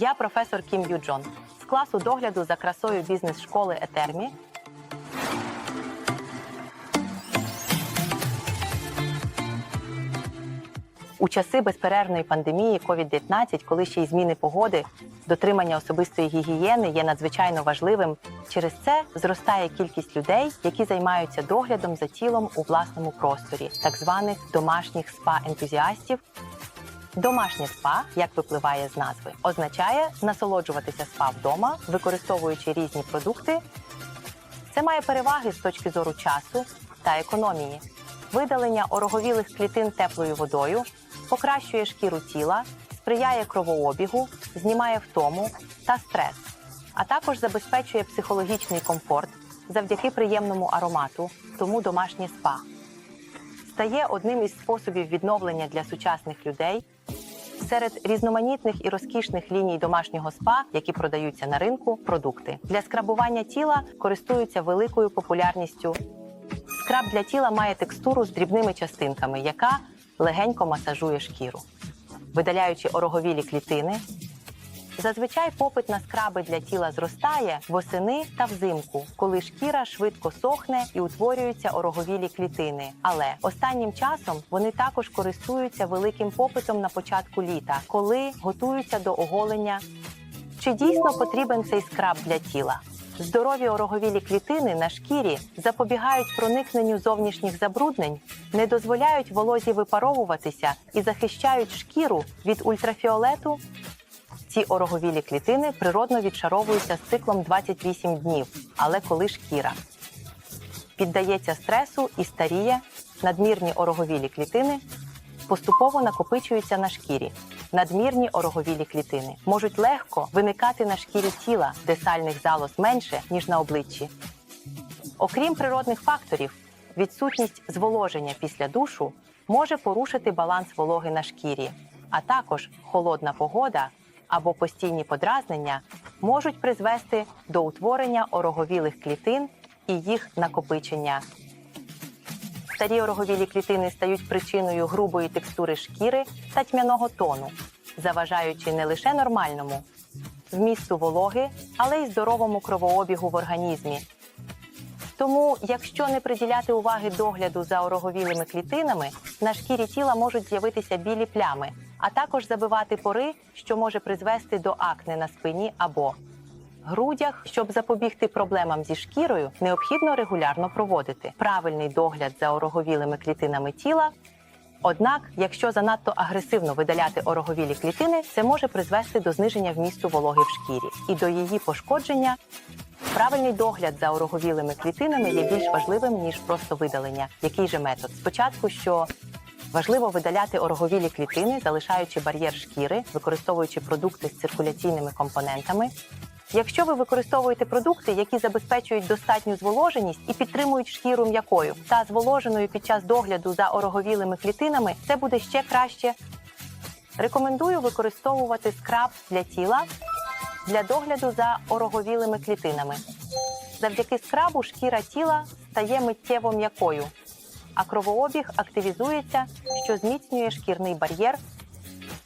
Я професор Кім Ю Джон з класу догляду за красою бізнес-школи Етермі. У часи безперервної пандемії COVID-19, коли ще й зміни погоди, дотримання особистої гігієни є надзвичайно важливим. Через це зростає кількість людей, які займаються доглядом за тілом у власному просторі, так званих домашніх спа-ентузіастів. Домашнє спа, як випливає з назви, означає насолоджуватися спа вдома, використовуючи різні продукти. Це має переваги з точки зору часу та економії. Видалення ороговілих клітин теплою водою покращує шкіру тіла, сприяє кровообігу, знімає втому та стрес, а також забезпечує психологічний комфорт завдяки приємному аромату, тому домашнє спа стає одним із способів відновлення для сучасних людей. Серед різноманітних і розкішних ліній домашнього спа, які продаються на ринку, продукти для скрабування тіла користуються великою популярністю. Скраб для тіла має текстуру з дрібними частинками, яка легенько масажує шкіру, видаляючи ороговілі клітини. Зазвичай попит на скраби для тіла зростає восени та взимку, коли шкіра швидко сохне і утворюються ороговілі клітини. Але останнім часом вони також користуються великим попитом на початку літа, коли готуються до оголення. Чи дійсно потрібен цей скраб для тіла? Здорові ороговілі клітини на шкірі запобігають проникненню зовнішніх забруднень, не дозволяють волозі випаровуватися і захищають шкіру від ультрафіолету ці ороговілі клітини природно відшаровуються з циклом 28 днів, але коли шкіра піддається стресу і старіє, надмірні ороговілі клітини поступово накопичуються на шкірі. Надмірні ороговілі клітини можуть легко виникати на шкірі тіла, де сальних залоз менше, ніж на обличчі. Окрім природних факторів, відсутність зволоження після душу може порушити баланс вологи на шкірі, а також холодна погода або постійні подразнення можуть призвести до утворення ороговілих клітин і їх накопичення. Старі ороговілі клітини стають причиною грубої текстури шкіри та тьмяного тону, заважаючи не лише нормальному вмісту вологи, але й здоровому кровообігу в організмі. Тому, якщо не приділяти уваги догляду за ороговілими клітинами, на шкірі тіла можуть з'явитися білі плями, а також забивати пори, що може призвести до акне на спині або грудях. Щоб запобігти проблемам зі шкірою, необхідно регулярно проводити правильний догляд за ороговілими клітинами тіла. Однак, якщо занадто агресивно видаляти ороговілі клітини, це може призвести до зниження вмісту вологи в шкірі і до її пошкодження. Правильний догляд за ороговілими клітинами є більш важливим ніж просто видалення. Який же метод? Спочатку, що важливо видаляти ороговілі клітини, залишаючи бар'єр шкіри, використовуючи продукти з циркуляційними компонентами. Якщо ви використовуєте продукти, які забезпечують достатню зволоженість і підтримують шкіру м'якою та зволоженою під час догляду за ороговілими клітинами, це буде ще краще. Рекомендую використовувати скраб для тіла для догляду за ороговілими клітинами. Завдяки скрабу шкіра тіла стає миттєво м'якою, а кровообіг активізується, що зміцнює шкірний бар'єр.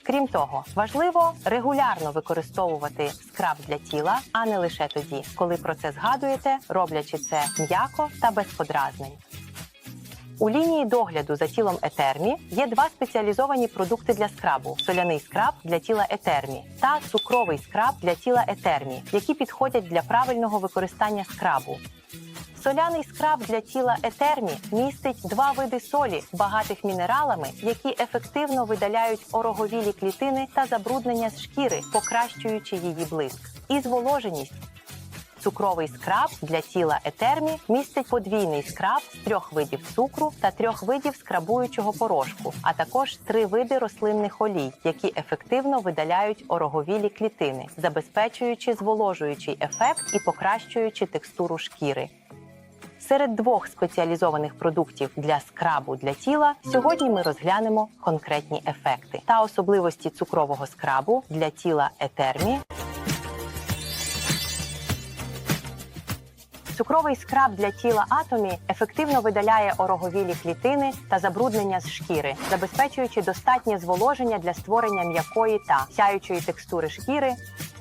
Крім того, важливо регулярно використовувати скраб для тіла, а не лише тоді, коли про це згадуєте, роблячи це м'яко та без подразнень. У лінії догляду за тілом Етермі є два спеціалізовані продукти для скрабу: соляний скраб для тіла Етермі та цукровий скраб для тіла Етермі, які підходять для правильного використання скрабу. Соляний скраб для тіла Етермі містить два види солі, багатих мінералами, які ефективно видаляють ороговілі клітини та забруднення з шкіри, покращуючи її блиск. І зволоженість. Цукровий скраб для тіла Етермі містить подвійний скраб з трьох видів цукру та трьох видів скрабуючого порошку, а також три види рослинних олій, які ефективно видаляють ороговілі клітини, забезпечуючи зволожуючий ефект і покращуючи текстуру шкіри. Серед двох спеціалізованих продуктів для скрабу для тіла сьогодні ми розглянемо конкретні ефекти та особливості цукрового скрабу для тіла Етермі Цукровий скраб для тіла атомі ефективно видаляє ороговілі клітини та забруднення з шкіри, забезпечуючи достатнє зволоження для створення м'якої та сяючої текстури шкіри.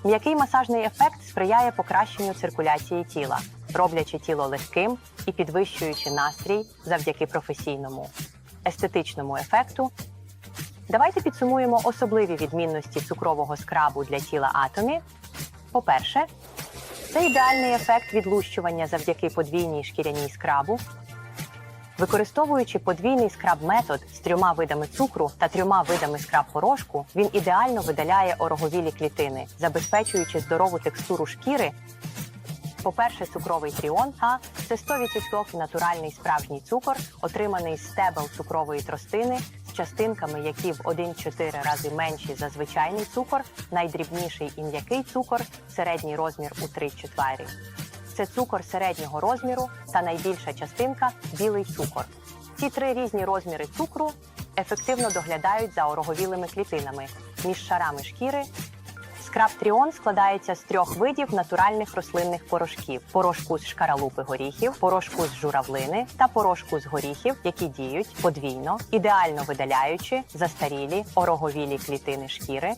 М'який масажний ефект сприяє покращенню циркуляції тіла, роблячи тіло легким і підвищуючи настрій завдяки професійному естетичному ефекту. Давайте підсумуємо особливі відмінності цукрового скрабу для тіла атомі. По-перше, це ідеальний ефект відлущування завдяки подвійній шкіряній скрабу. Використовуючи подвійний скраб-метод з трьома видами цукру та трьома видами скраб-порошку, він ідеально видаляє ороговілі клітини, забезпечуючи здорову текстуру шкіри. По-перше, цукровий тріон А це 100% натуральний справжній цукор, отриманий з стебел цукрової тростини з частинками, які в 1-4 рази менші за звичайний цукор, найдрібніший і м'який цукор, середній розмір у 3 четвері. Це цукор середнього розміру та найбільша частинка білий цукор. Ці три різні розміри цукру ефективно доглядають за ороговілими клітинами між шарами шкіри. Скраб Тріон складається з трьох видів натуральних рослинних порошків: порошку з шкаралупи горіхів, порошку з журавлини та порошку з горіхів, які діють подвійно, ідеально видаляючи застарілі ороговілі клітини шкіри.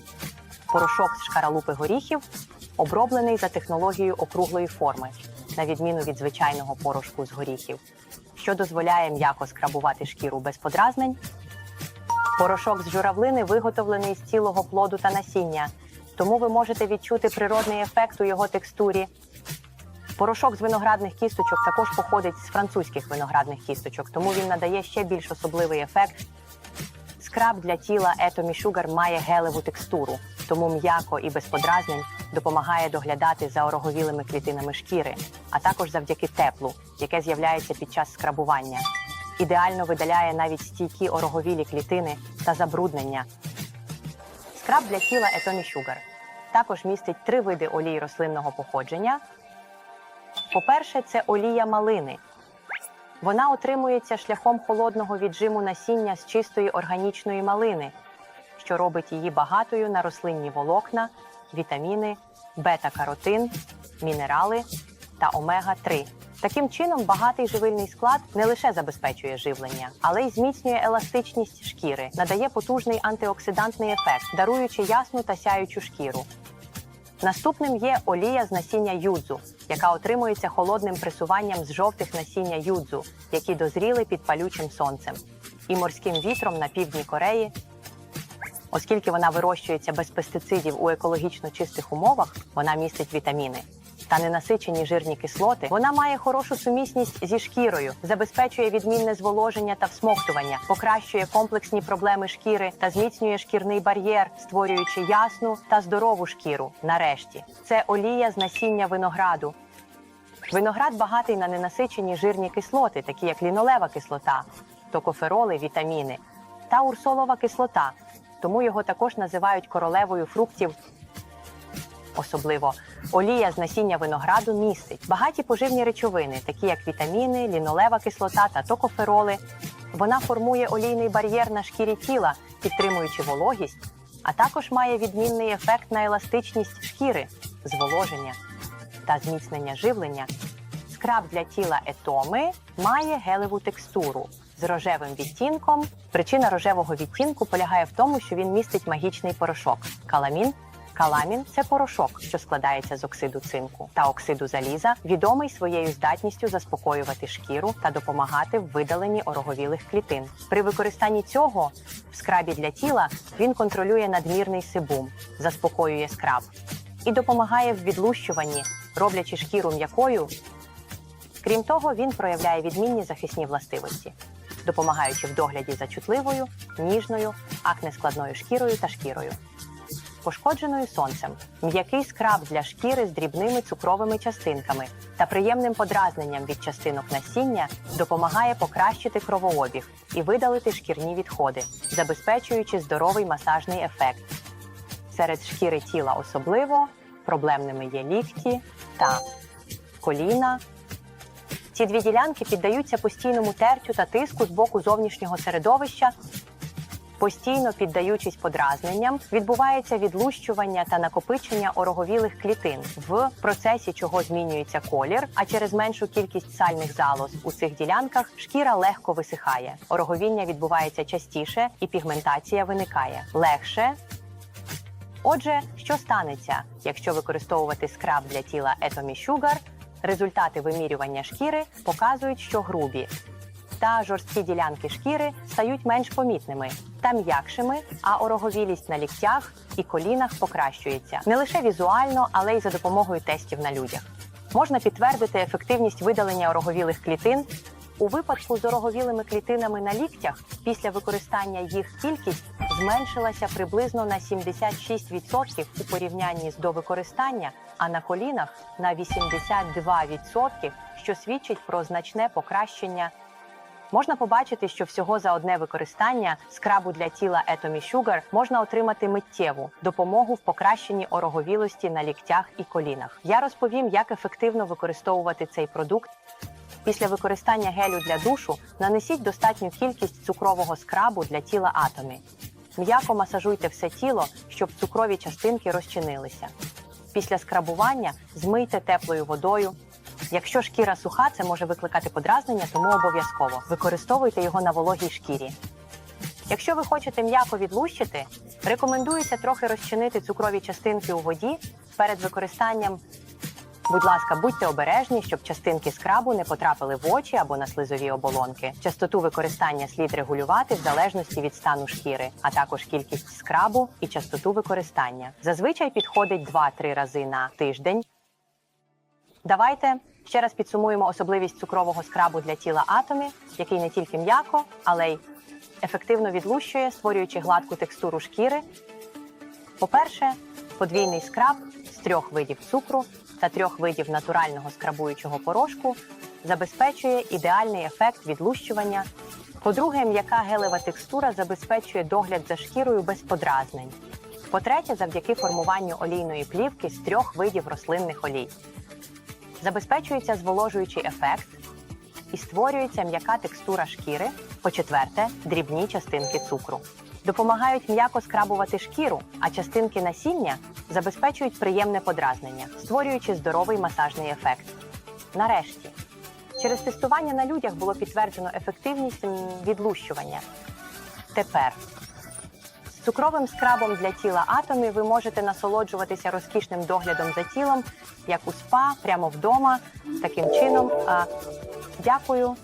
Порошок з шкаралупи горіхів оброблений за технологією округлої форми, на відміну від звичайного порошку з горіхів, що дозволяє м'яко скрабувати шкіру без подразнень. Порошок з журавлини виготовлений з цілого плоду та насіння, тому ви можете відчути природний ефект у його текстурі. Порошок з виноградних кісточок також походить з французьких виноградних кісточок, тому він надає ще більш особливий ефект. Скраб для тіла Atomy Sugar має гелеву текстуру, тому м'яко і без подразнень допомагає доглядати за ороговілими клітинами шкіри, а також завдяки теплу, яке з'являється під час скрабування. Ідеально видаляє навіть стійкі ороговілі клітини та забруднення. Скраб для тіла Atomy Sugar також містить три види олій рослинного походження. По-перше, це олія малини. Вона отримується шляхом холодного віджиму насіння з чистої органічної малини, що робить її багатою на рослинні волокна, вітаміни, бета-каротин, мінерали та омега-3. Таким чином, багатий живильний склад не лише забезпечує живлення, але й зміцнює еластичність шкіри, надає потужний антиоксидантний ефект, даруючи ясну та сяючу шкіру. Наступним є олія з насіння юдзу, яка отримується холодним пресуванням з жовтих насіння юдзу, які дозріли під палючим сонцем, і морським вітром на півдні Кореї. Оскільки вона вирощується без пестицидів у екологічно чистих умовах, вона містить вітаміни. Та ненасичені жирні кислоти, вона має хорошу сумісність зі шкірою, забезпечує відмінне зволоження та всмоктування, покращує комплексні проблеми шкіри та зміцнює шкірний бар'єр, створюючи ясну та здорову шкіру. Нарешті це олія з насіння винограду. Виноград багатий на ненасичені жирні кислоти, такі як лінолева кислота, токофероли, вітаміни та урсолова кислота. Тому його також називають королевою фруктів. Особливо олія з насіння винограду містить багаті поживні речовини, такі як вітаміни, лінолева кислота та токофероли. Вона формує олійний бар'єр на шкірі тіла, підтримуючи вологість, а також має відмінний ефект на еластичність шкіри, зволоження та зміцнення живлення. Скраб для тіла етоми має гелеву текстуру з рожевим відтінком. Причина рожевого відтінку полягає в тому, що він містить магічний порошок каламін. Каламін це порошок, що складається з оксиду цинку та оксиду заліза, відомий своєю здатністю заспокоювати шкіру та допомагати в видаленні ороговілих клітин. При використанні цього в скрабі для тіла він контролює надмірний сибум, заспокоює скраб і допомагає в відлущуванні, роблячи шкіру м'якою. Крім того, він проявляє відмінні захисні властивості, допомагаючи в догляді за чутливою, ніжною, акнескладною шкірою та шкірою. Пошкодженою сонцем, м'який скраб для шкіри з дрібними цукровими частинками та приємним подразненням від частинок насіння допомагає покращити кровообіг і видалити шкірні відходи, забезпечуючи здоровий масажний ефект. Серед шкіри тіла особливо проблемними є лікті та коліна. Ці дві ділянки піддаються постійному тертю та тиску з боку зовнішнього середовища. Постійно піддаючись подразненням, відбувається відлущування та накопичення ороговілих клітин, в процесі чого змінюється колір. А через меншу кількість сальних залоз у цих ділянках шкіра легко висихає. Ороговіння відбувається частіше і пігментація виникає легше. Отже, що станеться, якщо використовувати скраб для тіла Atomy Sugar? Результати вимірювання шкіри показують, що грубі та жорсткі ділянки шкіри стають менш помітними та м'якшими, а ороговілість на ліктях і колінах покращується не лише візуально, але й за допомогою тестів на людях. Можна підтвердити ефективність видалення ороговілих клітин. У випадку з ороговілими клітинами на ліктях після використання їх кількість зменшилася приблизно на 76% у порівнянні з до використання, а на колінах на 82%, що свідчить про значне покращення Можна побачити, що всього за одне використання скрабу для тіла Atomy Sugar можна отримати миттєву допомогу в покращенні ороговілості на ліктях і колінах. Я розповім, як ефективно використовувати цей продукт. Після використання гелю для душу нанесіть достатню кількість цукрового скрабу для тіла атомі. М'яко масажуйте все тіло, щоб цукрові частинки розчинилися. Після скрабування змийте теплою водою. Якщо шкіра суха, це може викликати подразнення, тому обов'язково використовуйте його на вологій шкірі. Якщо ви хочете м'яко відлущити, рекомендується трохи розчинити цукрові частинки у воді перед використанням. Будь ласка, будьте обережні, щоб частинки скрабу не потрапили в очі або на слизові оболонки. Частоту використання слід регулювати в залежності від стану шкіри, а також кількість скрабу і частоту використання. Зазвичай підходить 2-3 рази на тиждень. Давайте ще раз підсумуємо особливість цукрового скрабу для тіла атомі, який не тільки м'яко, але й ефективно відлущує, створюючи гладку текстуру шкіри. По-перше, подвійний скраб з трьох видів цукру та трьох видів натурального скрабуючого порошку забезпечує ідеальний ефект відлущування. По-друге, м'яка гелева текстура забезпечує догляд за шкірою без подразнень. По-третє, завдяки формуванню олійної плівки з трьох видів рослинних олій забезпечується зволожуючий ефект і створюється м'яка текстура шкіри. По-четверте, дрібні частинки цукру. Допомагають м'яко скрабувати шкіру, а частинки насіння забезпечують приємне подразнення, створюючи здоровий масажний ефект. Нарешті, через тестування на людях було підтверджено ефективність відлущування. Тепер цукровим скрабом для тіла атомі ви можете насолоджуватися розкішним доглядом за тілом, як у спа, прямо вдома. Таким чином, дякую